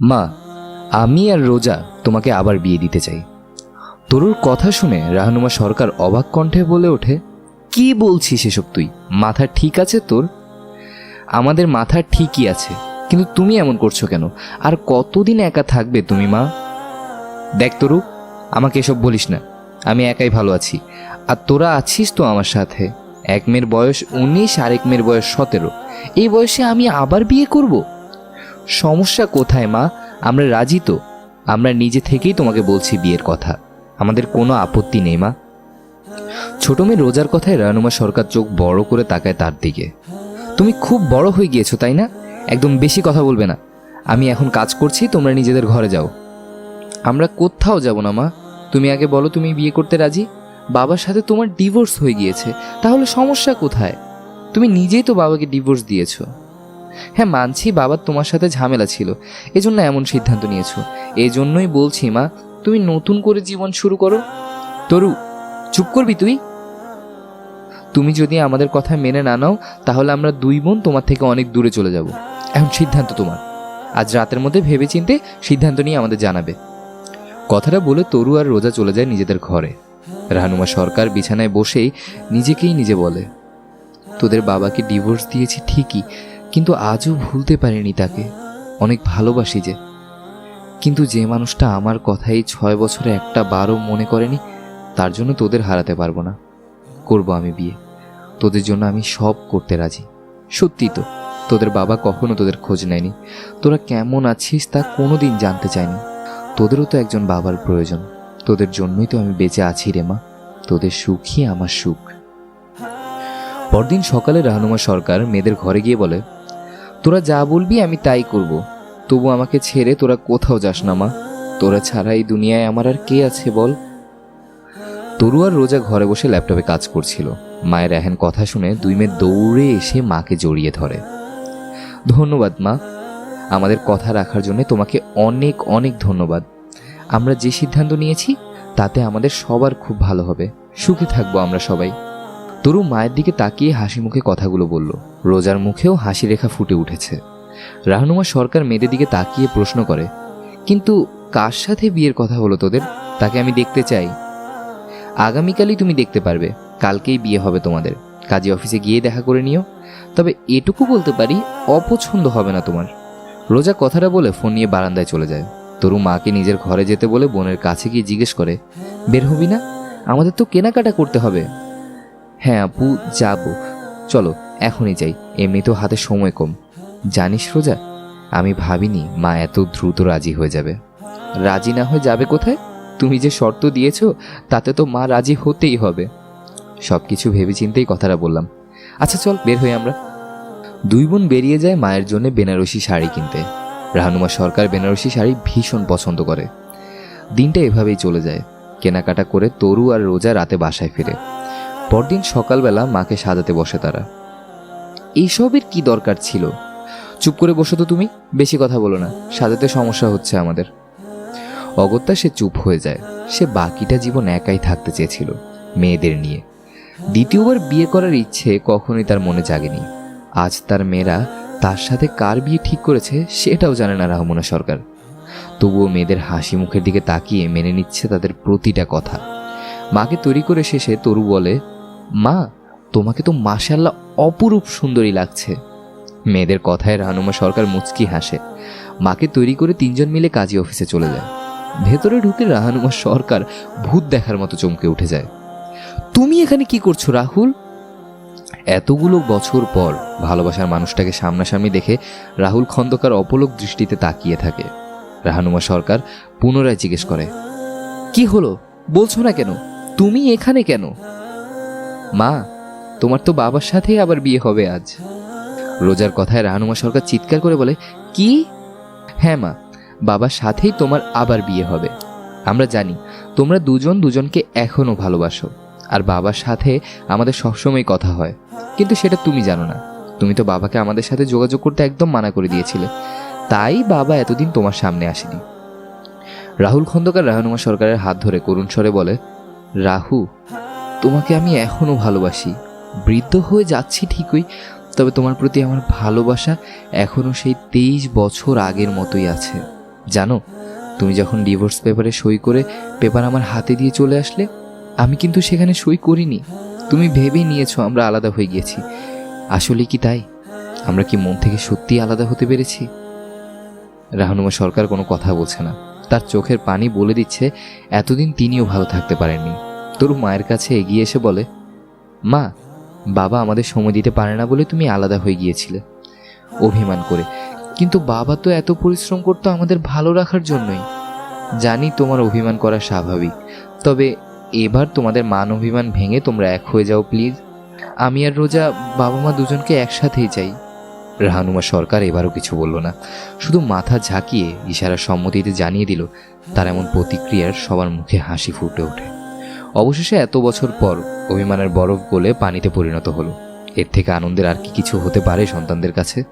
মা, আমি আর রোজা তোমাকে আবার বিয়ে দিতে চাই। তরুর কথা শুনে রাহানুমা সরকার অবাক কণ্ঠে বলে ওঠে, কি বলছিস এসব তুই? মাথা ঠিক আছে তোর? আমাদের মাথা ঠিকই আছে, কিন্তু তুমি এমন করছ কেন? আর কতদিন একা থাকবে তুমি, মা? দেখ তরু, আমাকে এসব বলিস না, আমি একাই ভালো আছি। আর তোরা আছিস তো আমার সাথে, এক মেয়ের বয়স উনিশ আর এক মেয়ের বয়স সতেরো। এই বয়সে আমি আবার বিয়ে করব? সমস্যা কোথায়, মা? আমরা রাজি তো। আমরা নিজে থেকেই তোমাকে বলছি বিয়ের কথা। আমাদের কোনো আপত্তি নেই, মা। ছোট মেয়ে রোজার কথায় রানুমা সরকার চোখ বড় করে তাকায় তার দিকে। তুমি খুব বড় হয়ে গিয়েছো, তাই না? একদম বেশি কথা বলবে না। আমি এখন কাজ করছি, তোমরা নিজেদের ঘরে যাও। আমরা কোথাও যাব না, মা। তুমি আগে বলো, তুমি বিয়ে করতে রাজি? বাবার সাথে তোমার ডিভোর্স হয়ে গিয়েছে। তাহলে সমস্যা কোথায়? তুমি নিজেই তো বাবাকে ডিভোর্স দিয়েছ। হ্যাঁ মানছি বাবার তোমার সাথে ঝামেলা ছিল। এজন্য এমন সিদ্ধান্ত নিয়েছো। এই জন্যই বলছি, মা, তুমি নতুন করে জীবন শুরু করো। তরু, চুপ করবি তুই? তুমি যদি আমাদের কথা মেনে না নাও, তাহলে আমরা দুই বোন তোমার থেকে অনেক দূরে চলে যাব। এখন সিদ্ধান্ত তোমার। আজ রাতের মধ্যে ভেবেচিন্তে সিদ্ধান্ত নিয়ে আমাদের জানাবে। কথাটা বলে তরু আর রোজা চলে যায় নিজেদের ঘরে। রাহানুমা সরকার বিছানায় বসেই নিজেকেই নিজে বলে, তোদের বাবাকে ডিভোর্স দিয়েছি ঠিকই কিন্তু আজও ভুলতে পারিনি তাকে। অনেক ভালোবাসি যে। কিন্তু যে মানুষটা আমার কথাই ছয় বছরে একটা বারও মনে করেনি, তার জন্য তোদের হারাতে পারব না। করব আমি বিয়ে। তোদের জন্য আমি সব করতে রাজি। সত্যি তো, তোদের বাবা কখনো তোদের খোঁজ নেয়নি। তোরা কেমন আছিস তা কোনো দিন জানতে চায়নি তোদেরও তো একজন বাবার প্রয়োজন। তোদের জন্যই তো আমি বেঁচে আছি রে মা। তোদের সুখই আমার সুখ। পরদিন সকালে রাহনুমা সরকার মেয়েদের ঘরে গিয়ে বলে তোরা যা বলবি আমি তাই করব। তবু আমাকে ছেড়ে তোরা কোথাও যাস না, মা। তোরা ছাড়া এই দুনিয়ায় আমার আর কে আছে, বল? তরু আর রোজা ঘরে বসে ল্যাপটপে কাজ করছিল। মায়ের এহেন কথা শুনে দুই মেয়ে দৌড়ে এসে মাকে জড়িয়ে ধরে। ধন্যবাদ, মা। আমাদের কথা রাখার জন্য তোমাকে অনেক অনেক ধন্যবাদ। আমরা যে সিদ্ধান্ত নিয়েছি, তাতে আমাদের সবার খুব ভালো হবে। সুখে থাকব আমরা সবাই। তরু মায়ের দিকে তাকিয়ে হাসি মুখে কথাগুলো বলল। রোজার মুখেও হাসি রেখা ফুটে উঠেছে। রাহনুমা সরকার মেয়েদের দিকে তাকিয়ে প্রশ্ন করে, কিন্তু কার সাথে বিয়ের কথা হলো তোদের? তাকে আমি দেখতে চাই। আগামীকালই তুমি দেখতে পারবে। কালকেই বিয়ে হবে তোমাদের। কাজী অফিসে গিয়ে দেখা করে নিও। তবে এটুকু বলতে পারি, অপছন্দ হবে না তোমার। রোজা কথাটা বলে ফোন নিয়ে বারান্দায় চলে যায়। তরু মাকে নিজের ঘরে যেতে বলে বোনের কাছে গিয়ে জিজ্ঞেস করে, বের হবি না? আমাদের তো কেনাকাটা করতে হবে। হ্যাঁ আপু, যাব। চলো, এখনই যাই। এমনিতেও হাতে সময় কম। জানিস রোজা? আমি ভাবিনি মা এত দ্রুত রাজি হয়ে যাবে। রাজি না হয়ে যাবে কোথায়? তুমি যে শর্ত দিয়েছ, তাতে তো মা রাজি হতেই হবে। সব কিছু ভেবে ভেবেচিন্তেই কথাটা বললাম। আচ্ছা চল, বের হই আমরা। দুই বোন বেরিয়ে যায় মায়ের জন্য বেনারসি শাড়ি কিনতে। রাহানুমা সরকার বেনারসি শাড়ি ভীষণ পছন্দ করে। দিনটা এভাবেই চলে যায়। কেনাকাটা করে তরু আর রোজা রাতে বাসায় ফিরে। পরদিন সকালবেলা মাকে সাজাতে বসে তারা। এইসবের কি দরকার ছিল? চুপ করে বসো তো তুমি, বেশি কথা বলো না, সাজাতে সমস্যা হচ্ছে আমাদের। অগত্যা সে চুপ হয়ে যায়। সে বাকিটা জীবন একাই থাকতে চেয়েছিল, মেয়েদের নিয়ে। দ্বিতীয়বার বিয়ে করার ইচ্ছে কখনোই তার মনে জাগেনি। আজ তার মেয়েরা তার সাথে কার বিয়ে ঠিক করেছে সেটাও জানে না রাহমনা সরকার। তবুও মেয়েদের হাসি মুখের দিকে তাকিয়ে মেনে নিচ্ছে তাদের প্রতিটা কথা। মাকে তৈরি করে শেষে তরু বলে মা, তোমাকে তো মাশাল্লাহ অপরূপ সুন্দরী লাগছে। মেয়েদের কথায় রানুমা সরকার মুচকি হাসে। মাকে তৈরি করে তিনজন মিলে কাজী অফিসে চলে যায়। ভেতরে ঢুকে রাহানুমা সরকার ভূত দেখার মতো চমকে উঠে যায়। তুমি এখানে কি করছ, রাহুল? এতগুলো বছর পর ভালোবাসার মানুষটাকে সামনাসামনি দেখে রাহুল খন্দকার অপলক দৃষ্টিতে তাকিয়ে থাকে। রাহানুমা সরকার পুনরায় জিজ্ঞেস করে, কি হলো? বলছো না কেন? তুমি এখানে কেন? মা, তোমার তো বাবার সাথেই আবার বিয়ে হবে আজ। রোজার কথায় রাহানুমা সরকার চিৎকার করে বলে, কি? হ্যাঁ মা, বাবার সাথেই তোমার আবার বিয়ে হবে। আমরা জানি, তোমরা দুজন দুজনকে এখনও ভালোবাসো। আর বাবার সাথে আমাদের সবসময় কথা হয়। কিন্তু সেটা তুমি জানো না। তুমি তো বাবাকে আমাদের সাথে যোগাযোগ করতে একদম মানা করে দিয়েছিলে। তাই বাবা এতদিন তোমার সামনে আসেনি। রাহুল খন্দকার রাহানুমা সরকারের হাত ধরে করুণ স্বরে বলে, রাহু তোমাকে আমি এখনও ভালোবাসি। বৃদ্ধ হয়ে যাচ্ছি ঠিকই, তবে তোমার প্রতি আমার ভালোবাসা এখনও সেই তেইশ বছর আগের মতোই আছে। জানো, তুমি যখন ডিভোর্স পেপারে সই করে পেপার আমার হাতে দিয়ে চলে আসলে, আমি কিন্তু সেখানে সই করিনি। তুমি ভেবেই নিয়েছো আমরা আলাদা হয়ে গিয়েছি। আসলে কি তাই? আমরা কি মন থেকে সত্যি আলাদা হতে পেরেছি? রাহানুমা সরকার কোনো কথা বলছে না। তার চোখের পানি বলে দিচ্ছে, এতদিন তিনিও ভালো থাকতে পারেননি। তোর মায়ের কাছে এগিয়ে এসে বলে, মা, বাবা আমাদের সময় দিতে পারে না বলে তুমি আলাদা হয়ে গিয়েছিলে অভিমান করে। কিন্তু বাবা তো এত পরিশ্রম করতো আমাদের ভালো রাখার জন্যই। জানি তোমার অভিমান করা স্বাভাবিক, তবে এবার তোমাদের মান অভিমান ভেঙে তোমরা এক হয়ে যাও প্লিজ। আমি আর রোজা, বাবা মা দুজনকে একসাথেই চাই। রাহানুমা সরকার এবারও কিছু বলল না। শুধু মাথা ঝাঁকিয়ে ইশারা সম্মতিতে জানিয়ে দিল, তার এমন প্রতিক্রিয়ার সবার মুখে হাসি ফুটে ওঠে। অবশেষে এত বছর পর অভিমানের বরফ গলে পানিতে পরিণত হলো। এর থেকে আনন্দের আর কি কিছু হতে পারে সন্তানদের কাছে?